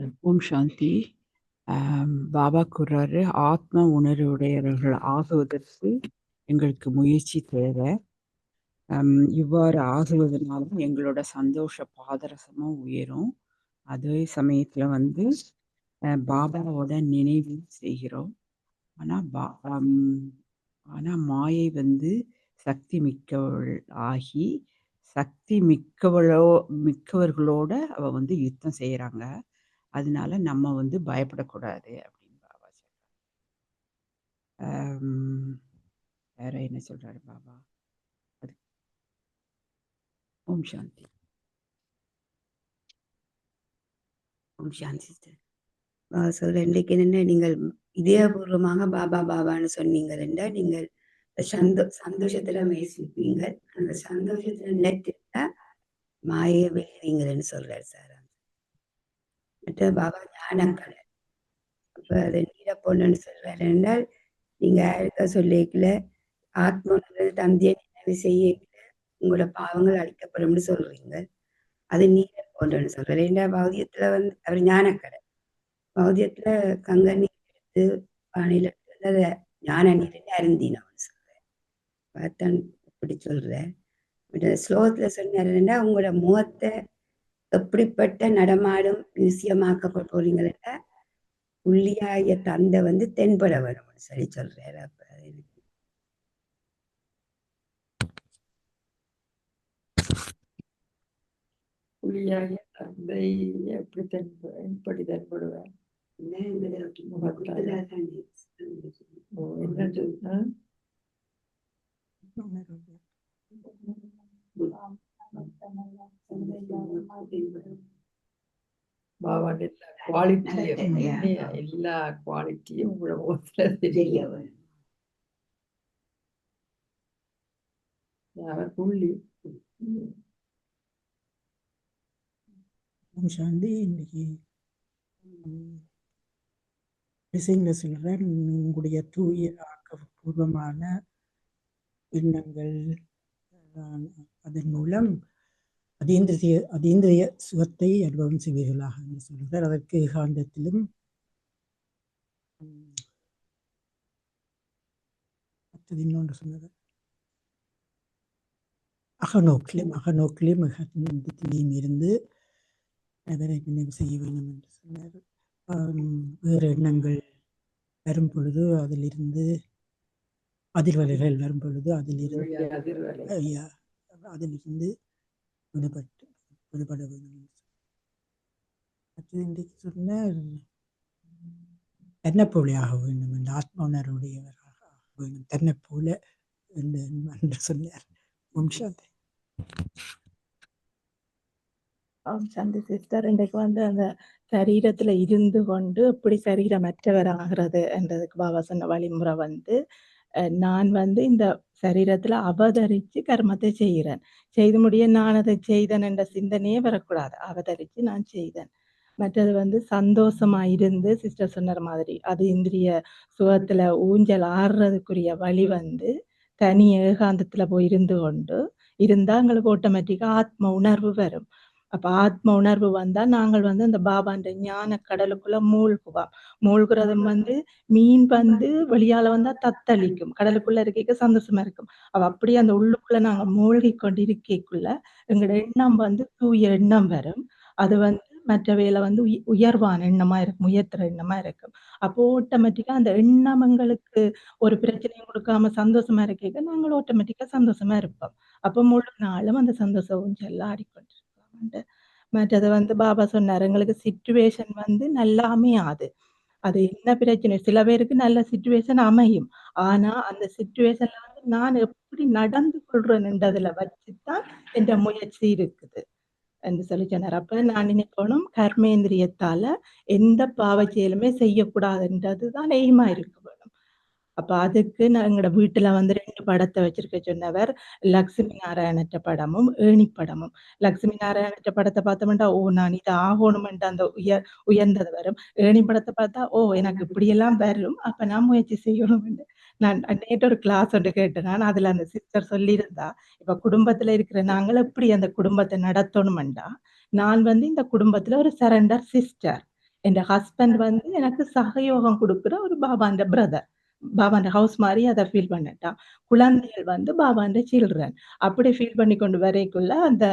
ஓம் சாந்தி. பாபா கூறாரு, ஆத்ம உணர்வுடையவர்கள் ஆகுவதற்கு எங்களுக்கு முயற்சி தேவை. இவ்வாறு ஆகுவதனாலும் எங்களோட சந்தோஷ பாதரசமும் உயரும். அதே சமயத்தில் வந்து பாபாவோட நினைவு செய்கிறோம். ஆனால் பா ஆனால் மாயை வந்து சக்தி மிக்கவள் ஆகி சக்தி மிக்கவளோ மிக்கவர்களோட அவ வந்து யுத்தம் செய்கிறாங்க அதனால நம்ம வந்து பயப்படக்கூடாது அப்படின்னு பாபா சொல்கிறார் வேற என்ன சொல்றாரு பாபா? அது ஓம் சாந்தி. ஓம் சாந்தி சிஸ்டர். பாபா சொல்ற இன்றைக்கு என்னென்ன நீங்கள் இதயபூர்வமாக பாபா பாபான்னு சொன்னீங்கன்னா நீங்கள் சந்தோ சந்தோஷத்துல மேசிப்பீங்க அந்த சந்தோஷத்துல நிலைத்திருந்தா மாய வேறீங்கன்னு சொல்றாரு சார் மற்ற பாபா ஞானக்கலை அப்போ அதை நீர பொண்ணுன்னு சொல்றாரு என்றால் நீங்கள் யாருக்க சொல்லிக்கல ஆத்மனது தந்தையை நினைவு செய்ய உங்களோட பாவங்கள் அழிக்கப்படும்னு சொல்றீங்க. அது நீர போன்றன்னு சொல்றாரு ஏன்னா பௌதியத்துல வந்து அவர் ஞானக்கடை. பௌதியத்துல கங்க நீர் எடுத்து பானையில எடுத்து அதை ஞான நீர்னு அருந்தினவன் சொல்றேன் பார்த்தான் இப்படி சொல்றேன் ஸ்லோகத்துல சொன்னாருன்னா உங்களோட முகத்தை எப்படிப்பட்ட நடமாடும் மியூசியமாக்க போறீங்களா புள்ளியாய தந்தை வந்து தென்பட வரும்னு சொல்லி சொல்றாரு அப்ப எனக்கு புலியாக தந்தை எப்படி தென்ப எப்படி தென்படுவேன் என்ன பாபாண்ட எல்லா குவாலிட்டியும். எல்லா குவாலிட்டியும் உங்களோட முகத்துல தெரிய. அவர் புள்ளி சாந்தி இன்னைக்கு சொல்கிறேன் உங்களுடைய தூய ஆக்கப்பூர்வமான எண்ணங்கள் அதன் மூலம் அதீந்திரிய அதீந்திரிய சுகத்தை அனுபவம் செய்வீர்களாக என்று சொல்கிறார். அதற்கு ஏகாந்தத்திலும் ம், அடுத்தது இன்னொன்று சொன்னது அகநோக்கிலும் அகநோக்கிலும் அகத்திலையும் இருந்து அவரை நினைவு செய்ய வேண்டும் என்று சொன்னார். வேறு எண்ணங்கள் வரும் பொழுது அதிலிருந்து அதிர்வலைகள் வரும் பொழுது அதிலிருந்து அதிலிருந்து விடுபட்டு விடுபட வேண்டும் என்று அடுத்தது இன்றைக்கு சொன்னார் தன்னை போலியாக வேண்டும் இந்த ஆத்ம உணர்வுடையவராக வேண்டும் தன்னை போல என்று சொன்னார் ஓம் சாந்தி ஆம் சந்தி சிஸ்டர் இன்றைக்கு வந்து அந்த சரீரத்துல இருந்து கொண்டு எப்படி சரீரமற்றவர் ஆகிறது என்றதுக்கு பாபா சொன்ன வழிமுறை வந்து நான் வந்து இந்த சரீரத்துல அவதரிச்சு கர்மத்தை செய்கிறேன். செய்து முடிய நான் அதை செய்தேன் என்ற சிந்தனையே வரக்கூடாது. அவதரிச்சு நான் செய்தேன். மற்றது வந்து சந்தோஷமா இருந்து சிஸ்டர் சொன்ன மாதிரி அது இந்திரிய சுகத்துல ஊஞ்சல் ஆடுறதுக்குரிய வழி வந்து தனி ஏகாந்தத்துல போய் இருந்து கொண்டு இருந்தா எங்களுக்கு ஆட்டோமேட்டிக்கா ஆத்ம உணர்வு வரும். அப்ப ஆத்ம உணர்வு வந்தா நாங்கள் வந்து அந்த பாபான்ற ஞான கடலுக்குள்ள மூழ்குவோம். மூழ்குறதும் வந்து மீன் வந்து வெளியால வந்தா தத்தளிக்கும். கடலுக்குள்ள இருக்க சந்தோஷமா இருக்கும். அவ அப்படியே அந்த உள்ளுக்குள்ள நாங்க மூழ்கி கொண்டு இருக்கைக்குள்ள எங்களோட எண்ணம் வந்து தூய எண்ணம் வரும். அது வந்து மற்றவையில வந்து உய- உயர்வான எண்ணமா இருக்கும். உயர்த்துற எண்ணமா இருக்கும். அப்போ ஆட்டோமேட்டிக்கா அந்த எண்ணம் எங்களுக்கு ஒரு பிரச்சனையும் கொடுக்காம சந்தோஷமா இருக்க நாங்களும் ஆட்டோமேட்டிக்கா சந்தோஷமா இருப்போம். அப்போ முழு நாளும் அந்த சந்தோஷம் எல்லாம் ஆடிக்கொண்டிருக்கலாம் மற்றது வந்து பாபா சொன்னார் எங்களுக்கு சிச்சுவேஷன் வந்து நல்லா அமையாது. அது என்ன பிரச்சனை? சில பேருக்கு நல்ல சுச்சுவேஷன் அமையும். ஆனா அந்த சுச்சுவேஷன்ல வந்து நான் எப்படி நடந்து கொள்றேன்ன்றதுல வச்சுதான் என்ற முயற்சி இருக்குது. என்று சொல்லி சொன்னார். அப்ப நான் நினைக்கணும் கர்மேந்திரியத்தால எந்த பாவ செயலுமே செய்யக்கூடாதுன்றதுதான் எய்மா இருக்கும். அப்ப அதுக்கு நான் எங்களோட வீட்டுல வந்து ரெண்டு படத்தை வச்சிருக்க சொன்னவர் லக்ஷ்மி நாராயணற்ற படமும் ஏணி படமும். லக்ஷ்மி நாராயணற்ற படத்தை பார்த்தோம்டா ஓ நான் இதை ஆகணுமென்ற அந்த உயர் உயர்ந்தது வரும் ஏணி படத்தை பார்த்தா ஓ எனக்கு இப்படியெல்லாம் வரும் அப்ப நான் முயற்சி செய்யணும் நான் நேற்று ஒரு கிளாஸ் ஒன்று கேட்டேன். நான் அதுல அந்த சிஸ்டர் சொல்லியிருந்தா இப்ப குடும்பத்துல இருக்கிற நாங்கள் எப்படி அந்த குடும்பத்தை நடத்தணுமெண்டா? நான் வந்து இந்த குடும்பத்துல ஒரு சரண்டர் சிஸ்டர் என் ஹஸ்பண்ட் வந்து எனக்கு சகயோகம் கொடுக்குற ஒரு பாபா அந்த பிரதர் பாபாண்ட ஹவுஸ் மாதிரி அதை ஃபீல் பண்ணிட்டான். குழந்தைகள் வந்து பாபாண்ட சில்ட்ரன் அப்படி ஃபீல் பண்ணி கொண்டு வரைக்குள்ள அந்த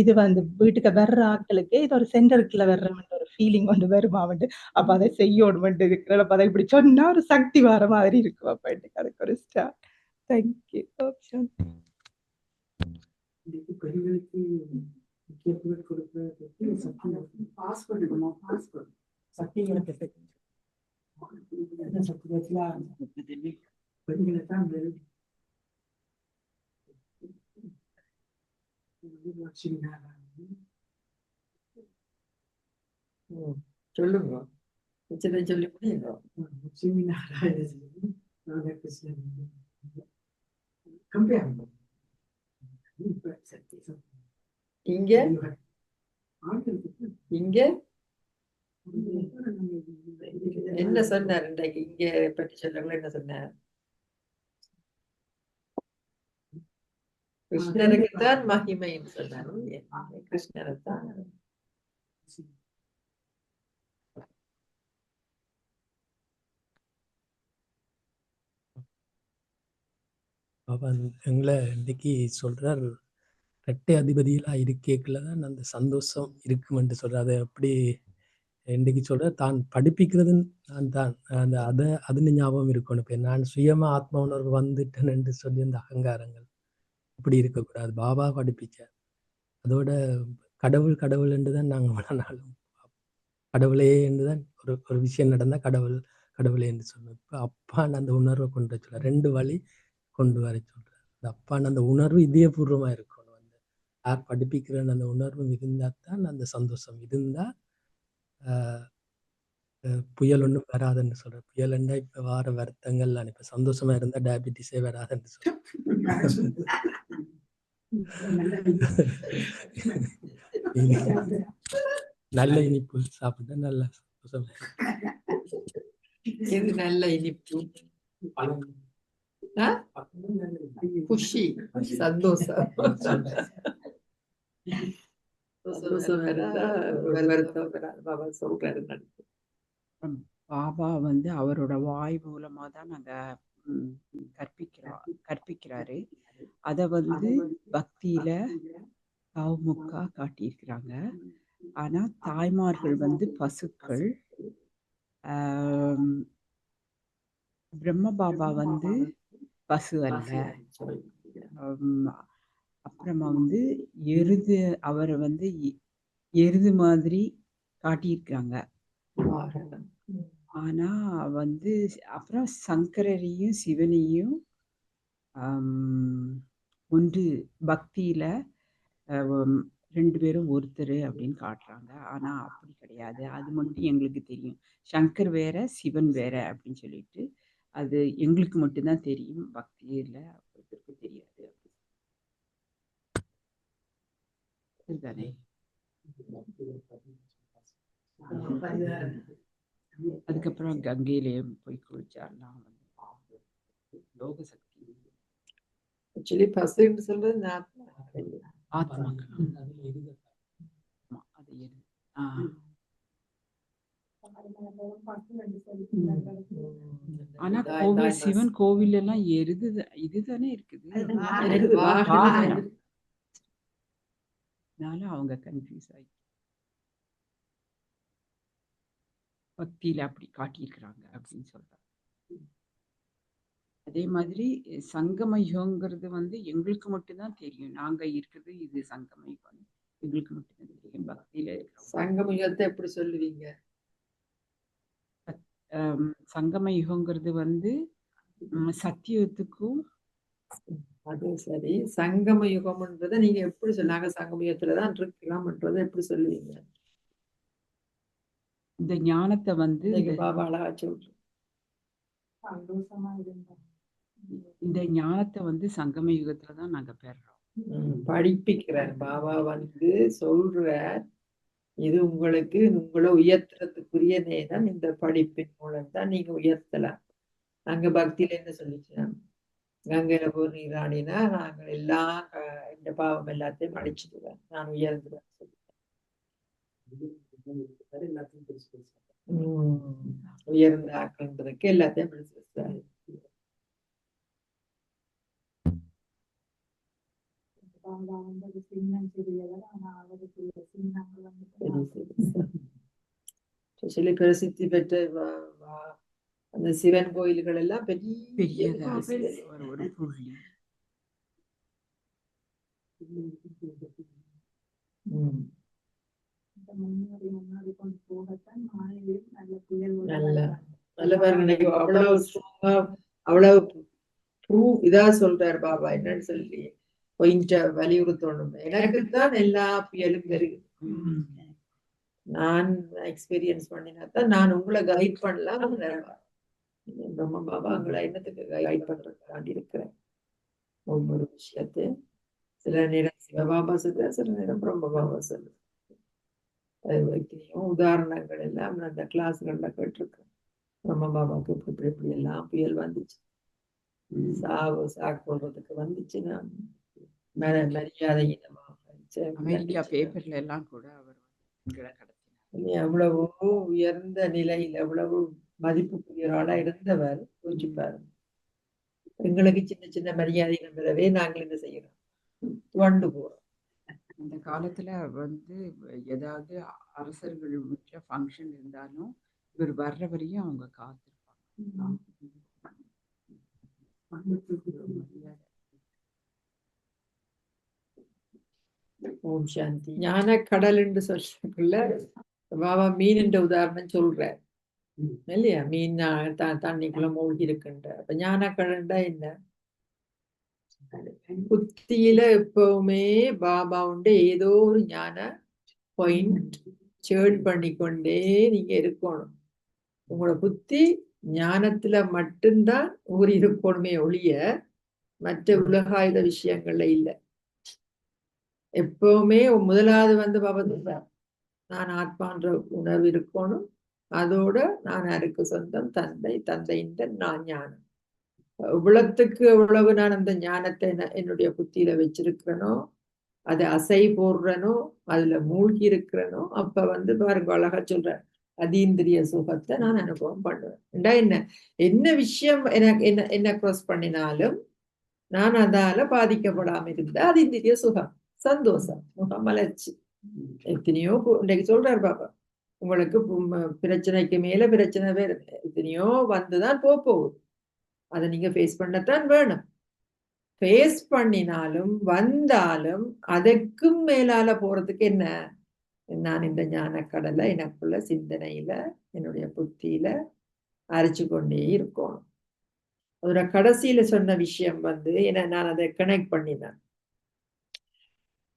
இது வந்து வீட்டுக்கு வர்ற ஆட்களுக்கு இது ஒரு சென்டருக்குள்ள வர்றமென்ற ஒரு ஃபீலிங் வந்து வருமா வந்து அப்ப அதை செய்யணும் இருக்கிற அப்ப அதை இப்படி சொன்னா ஒரு சக்தி வர மாதிரி இருக்கும். அப்ப அதுக்கு ஒரு ஸ்டார் தேங்க்யூ ஆப்ஷன் இன்னைக்கு பெண்களுக்கு முக்கியத்துவம் கொடுக்கறதுக்கு சக்தி பாஸ்வேர்டு இருக்கணும் பாஸ்வேர்டு சக்திகளை பெற்று சக்தி வச்சுலாம் பெண்களை தான் லட்சுமி நாராயணன் ம். சொல்லுங்க மிச்சத்தை சொல்லி முடியுங்க லட்சுமி நாராயணன் ராதாகிருஷ்ணன் கம்பேர் இப்ப சக்தி இங்க ஆண்களுக்கு இங்க என்ன சொன்னார் இன்றைக்கு? இங்க பற்றி சொல்லுங்க என்ன சொன்னார்? கிருஷ்ணருக்குத்தான் மகிமைன்னு சொன்னார். கிருஷ்ணரை தான் அவன் எங்களை இன்னைக்கு சொல்றார் ரெட்டை அதிபதியெல்லாம் இருக்கேக்குள்ள தான் அந்த சந்தோஷம் இருக்குமென்று சொல்றாரு. அப்படி எப்படி இன்னைக்கு சொல்ற தான் படிப்பிக்கிறது நான் தான் அந்த அதை அது ஞாபகம் இருக்கணும் இப்போ நான் சுயமா ஆத்ம உணர்வு வந்துட்டேன் என்று சொல்லி அந்த அகங்காரங்கள் இப்படி இருக்கக்கூடாது. பாபா படிப்பிச்சார். அதோட கடவுள் கடவுள் என்று தான் நாங்கள் வளர்னாலும் கடவுளே என்று தான் ஒரு ஒரு விஷயம் நடந்தால் கடவுள் கடவுளே என்று சொல்லுவோம். இப்போ அப்பான்னு அந்த உணர்வை கொண்டு வர சொல்ல ரெண்டு வழி கொண்டு வர சொல்கிறார் அந்த அப்பான்னு அந்த உணர்வு இதயபூர்வமா இருக்கணும். அந்த யார் படிப்பிக்கிறேன்னு அந்த உணர்வு இருந்தால் தான் அந்த சந்தோஷம். இருந்தால் புயல் ஒன்றும் வராதுன்னு சொல்றேன் புயல் என்ன இப்போ வார வருத்தங்கள் இப்போ சந்தோஷமா இருந்தா டயபிட்டிஸே வராதுன்னு சொல்றேன் நல்ல இனிப்பு சாப்பிட்டா நல்ல சந்தோஷம். இது நல்ல இனிப்பு? குஷி. சந்தோஷம். சந்தோஷம் இருந்தா வருத்தம் வராது பாபா சொல்றாரு நடக்கும் பாபா வந்து அவரோட வாய் மூலமா தான் நாங்க ம், கற்பிக்கிறோம் கற்பிக்கிறாரு அத வந்து பக்தியில கவுமுக்கா காட்டியிருக்கிறாங்க ஆனா தாய்மார்கள் வந்து பசுக்கள் பிரம்ம பாபா வந்து பசு அல்ல அப்புறமா வந்து எருது அவரை வந்து எருது மாதிரி காட்டியிருக்காங்க. ஆனா வந்து அப்புறம் சங்கரரையும் சிவனையும் ஒன்று பக்தியில ரெண்டு பேரும் ஒருத்தர் அப்படின்னு காட்டுறாங்க. ஆனா அப்படி கிடையாது. அது மட்டும் எங்களுக்கு தெரியும். சங்கர் வேற சிவன் வேற அப்படின்னு சொல்லிட்டு அது எங்களுக்கு மட்டும்தான் தெரியும். பக்தியில ஒருத்தருக்கு தெரியாது சரிதானே? அதுக்கப்புறம் கங்கையிலேயும் போய் குளிச்சார்லாம் வந்து யோக சக்தி ஆக்சுவலி பசுன்னு சொல்றது ஆத்மாக்கள் அது எது? ஆனா கோவில் சிவன் கோவில் எல்லாம் எருது இதுதானே இருக்குது. அதனால அவங்க கன்ஃபியூஸ் ஆகி பக்தியில அப்படி காட்டியிருக்கிறாங்க அப்படின்னு சொல்றாங்க. அதே மாதிரி சங்கம யுகங்கிறது வந்து எங்களுக்கு மட்டும்தான் தெரியும். நாங்க இருக்கிறது இது சங்கம யுகம் எங்களுக்கு மட்டும்தான் தெரியும். பக்தியில இருக்கிறோம் சங்கம் யுகத்தை எப்படி சொல்லுவீங்க? சங்கம யுகங்கிறது வந்து ம், சத்தியுகத்துக்கும் அது சரி. சங்கம யுகம்ன்றதை நீங்க எப்படி சொன்னாங்க சங்கம யுகத்துல தான் இருக்கலாம்ன்றதை எப்படி சொல்லுவீங்க? இந்த ஞானத்தை வந்து பாபா அழகா சொல்றேன் இந்த ஞானத்தை வந்து சங்கம யுகத்துல தான் நாங்க பெறுறோம். படிப்பிக்கிறார். பாபா வந்து சொல்றார் இது உங்களுக்கு உங்களை உயர்த்துறதுக்குரிய நேரம் இந்த படிப்பின் மூலம் தான் நீங்க உயர்த்தலாம். அங்க பக்தியில என்ன சொல்லிச்சு? கங்கையில போர் நீராடினா நாங்கள் எல்லாம் இந்த பாவம் எல்லாத்தையும் அழிச்சிடுவேன். நான் உயர்ந்துவேன் உயர்ந்த ஆக்கன்றதுக்கு எல்லாத்தையும் பெருசு பெருசா பாபா வந்து அது சின்னம் சிறியவர் ஆனா அவருக்கு சின்னங்கள் வந்து சரி, சரி. சில பிரசித்தி பெற்ற அந்த சிவன் கோயில்கள் எல்லாம் பெரிய- ஒரு ஒரு புள்ளி அவ்வளவு ஸ்ட்ராங்கா அவ்வளவு ப்ரூஃப் இதா சொல்றாரு பாபா என்னன்னு சொல்லி. பாயிண்ட வலியுறுத்தணும். எனக்கு தான் எல்லா புயலும் வருது. நான் எக்ஸ்பீரியன்ஸ் பண்ணினா தான் நான் உங்களை கைட் பண்ணலாம் பிரம்ம பாபா உங்களை என்னத்துக்கு கைட் பண்றதுக்காண்டி இருக்கிறேன் ஒவ்வொரு விஷயத்தையும். சில நேரம் சிவபாபா சொல்ற சில நேரம் பிரம்ம பாபா அது எத்தனையோ உதாரணங்கள் எல்லாம் நான் அந்த கிளாஸ்கள்ல கேட்டிருக்கேன். பிரம்ம பாபாவுக்கு இப்படி இப்படி இப்படி எல்லாம் புயல் வந்துச்சு. சாவு சாக்கு போடுறதுக்கு வந்துச்சு நான் ம- மரியாதை இனமா அமெரிக்கா பேப்பர்ல எல்லாம் கூட அவர் எவ்வளவோ உயர்ந்த நிலையில் எவ்வளவு மதிப்புக்குரிய ஆளா இருந்தவர் யோசிப்பாரு எங்களுக்கு சின்ன சின்ன மரியாதைகள் பெறவே நாங்கள் என்ன செய்யறோம் துவண்டு போறோம் அந்த காலத்துல வந்து ஏதாவது அரசர்கள் வீட்டுல ஃபங்க்ஷன் இருந்தாலும் இவர் வர்ற வரையும் அவங்க காத்திருப்பாங்க மரியாதை. ஓம் சாந்தி ஞான கடல் என்று சொல்லக்குள்ள பாபா மீன் உதாரணம் சொல்றார். இல்லையா மீன் த- தண்ணிக்குள்ள மூழ்கி இருக்குன்ற அப்ப ஞான கடல்டா என்ன புத்தியில எப்பவுமே பாபா உண்டு ஏதோ ஒரு ஞான பாயிண்ட் சேர்ன் பண்ணிக்கொண்டே நீங்க இருக்கணும் உங்களோட புத்தி ஞானத்துல மட்டும்தான் ஊறி இருக்கணுமே ஒழிய மற்ற உலகாயுத விஷயங்கள்ல இல்ல எப்பவுமே முதலாவது வந்து பாபா நான் ஆத்மான்ற உணர்வு இருக்கணும் அதோட நான் யாருக்கு சொந்தம் தந்தை தந்தைன்ற நான் ஞானம். இவ்வளத்துக்கு எவ்வளவு நான் அந்த ஞானத்தை என்ன- என்னுடைய புத்தியில வச்சிருக்கிறேனோ அதை அசை போடுறனோ அதுல மூழ்கி இருக்கிறனோ அப்ப வந்து பாருங்க அழகா சொல்றேன் அதீந்திரிய சுகத்தை நான் அனுபவம் பண்ணுவேன். ஏண்டா என்ன என்ன விஷயம் எனக்கு என்ன என்ன க்ரோஸ் பண்ணினாலும் நான் அதால பாதிக்கப்படாம இருந்தா அதீந்திரிய சுகம் சந்தோஷம் முகம் மலர்ச்சி எத்தனையோ இன்னைக்கு சொல்றாரு பாப்பா உங்களுக்கு பிரச்சனைக்கு மேல பிரச்சனை வேறு எத்தனையோ வந்துதான் போக போகுது. அதை நீங்க ஃபேஸ் பண்ணத்தான் வேணும். ஃபேஸ் பண்ணினாலும் வந்தாலும் அதற்கும் மேலால போறதுக்கு என்ன? நான் இந்த ஞானக்கடலை எனக்குள்ள சிந்தனையில என்னுடைய புத்தியில அரைச்சு கொண்டே இருக்கணும். அதோட கடைசியில சொன்ன விஷயம் வந்து என்ன நான் அதை கனெக்ட் பண்ணினேன்.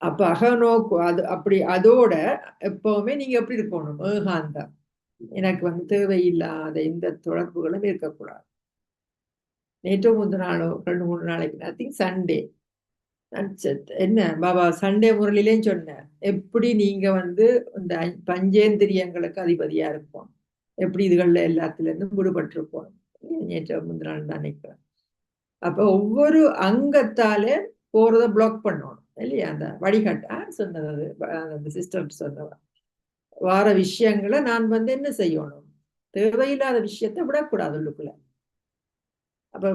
அப்ப அகநோக்கு அது அப்படி அதோட எப்பவுமே நீங்க எப்படி இருக்கணும்? ஏகாந்தம். எனக்கு வந்து தேவையில்லாத எந்த தொடர்புகளும் இருக்கக்கூடாது. நேற்று முந்தின நாளோ ரெண்டு மூணு நாளைக்கு ஐ திங்க் சண்டே என்ன? பாபா சண்டே முரளிலேயும் சொன்னேன். எப்படி நீங்க வந்து இந்த பஞ்சேந்திரியங்களுக்கு அதிபதியா இருப்போம்? எப்படி இதுகள்ல எல்லாத்துலேருந்தும் விடுபட்டிருப்போம்? நேற்று முந்தின நாள் தான் நினைக்கிறேன். அப்போ ஒவ்வொரு அங்கத்தாலே போறதை பிளாக் பண்ணணும். இல்லையா அந்த வழிகாட்ட சொன்னது அது அந்த சிஸ்டர் சொன்னவ வார விஷயங்களை நான் வந்து என்ன செய்யணும் தேவையில்லாத விஷயத்தை விடக்கூடாது உள்ளுக்குள்ள அப்ப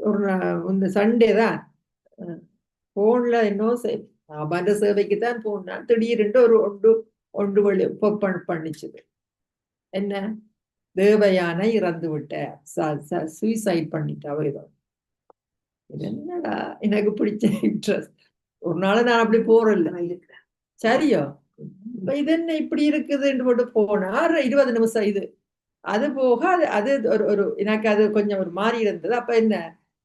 ஒரு இந்த சண்டே தான் போன்ல இன்னும் அவன் சேவைக்கு தான் போனான் திடீரென்று ஒரு ஒன்று ஒன்று வழி பண் பண்ணிச்சது என்ன தேவயானை இறந்து விட்ட சூசைட் பண்ணிட்டாவோ இதோ இது என்னடா எனக்கு பிடிச்ச இன்ட்ரெஸ்ட் ஒரு நாள் நான் அப்படி போறேன் சரியோ? இப்ப இது என்ன இப்படி இருக்குதுன்னு போட்டு போனா இருபது நிமிஷம் இது. அது போக அது அது ஒரு ஒரு எனக்கு அது கொஞ்சம் ஒரு மாறி இருந்தது. அப்ப என்ன?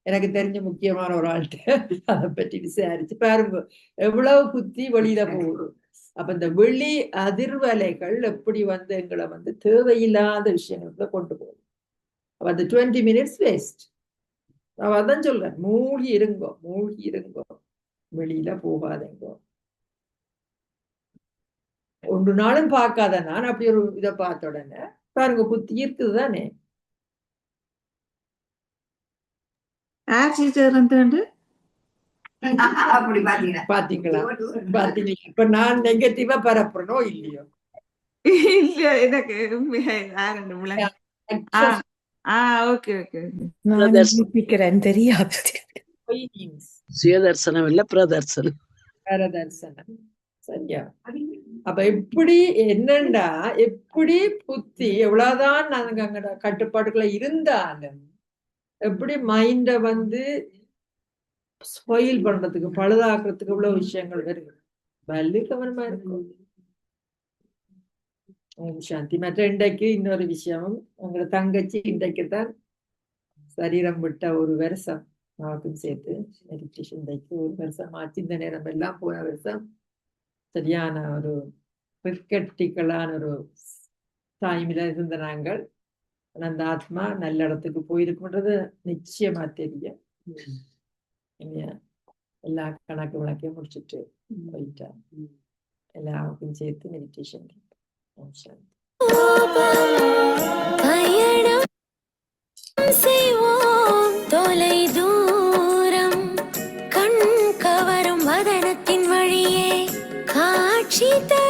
எனக்கு தெரிஞ்ச முக்கியமான ஒரு ஆள்கிட்ட அதை பற்றி விசாரிச்சு பாருங்க. எவ்வளவு புத்தி வெளியில போகுது அப்ப இந்த வெளி அதிர்வலைகள் எப்படி வந்து எங்களை வந்து தேவையில்லாத விஷயங்களுக்குள்ள கொண்டு போகுது அப்ப அந்த டுவெண்ட்டி மினிட்ஸ் வேஸ்ட். அவ அதான் சொல்றேன். மூழ்கி இருங்கோ மூழ்கி இருங்கோ. வெளியில போகாதேங்கோ. ஒன்று நாளும் பார்க்காத நான் அப்படி ஒரு இதை பார்த்த உடனே பாருங்க புத்தி இருக்குது தானே? பாத்தீங்களா பாத்தீங்களா இப்ப நான் நெகட்டிவா பரப்புறனோ இல்லையோ? இல்ல எனக்கு உண்மையா தெரியாது. சுயதர்சனம் இல்ல பிரதர்சனம். பரதர்சனம். சரியா அப்ப எப்படி என்னண்டா எப்படி புத்தி எவ்வளவுதான் நாங்க அங்க கட்டுப்பாட்டுக்குள்ள இருந்தாலும் எப்படி மைண்ட வந்து ஸ்பாயில் பண்றதுக்கு பழுதாக்குறதுக்கு இவ்வளவு விஷயங்கள் வருது வலு கவனமா இருக்கும் ஓம் சாந்தி. மற்ற இன்றைக்கு இன்னொரு விஷயமும் உங்களோட தங்கச்சி இன்றைக்கு தான் சரீரம் விட்ட ஒரு வருஷம் நமக்கும் சேர்த்து மெடிடேஷன் தைக்கு ஒரு வருஷம் ஆச்சு இந்த நேரம் எல்லாம் போன வருஷம் சரியான ஒரு கிரிக்கெட்டிக்கலான ஒரு டைமில் இருந்த நாங்கள் அந்த ஆத்மா நல்ல இடத்துக்கு போயிருக்குன்றது நிச்சயமா தெரியும் எல்லா கணக்கு விளக்கையும் முடிச்சுட்டு போயிட்டா எல்லாருக்கும் சேர்த்து மெடிடேஷன் பயணம் செய்வோம் bonita.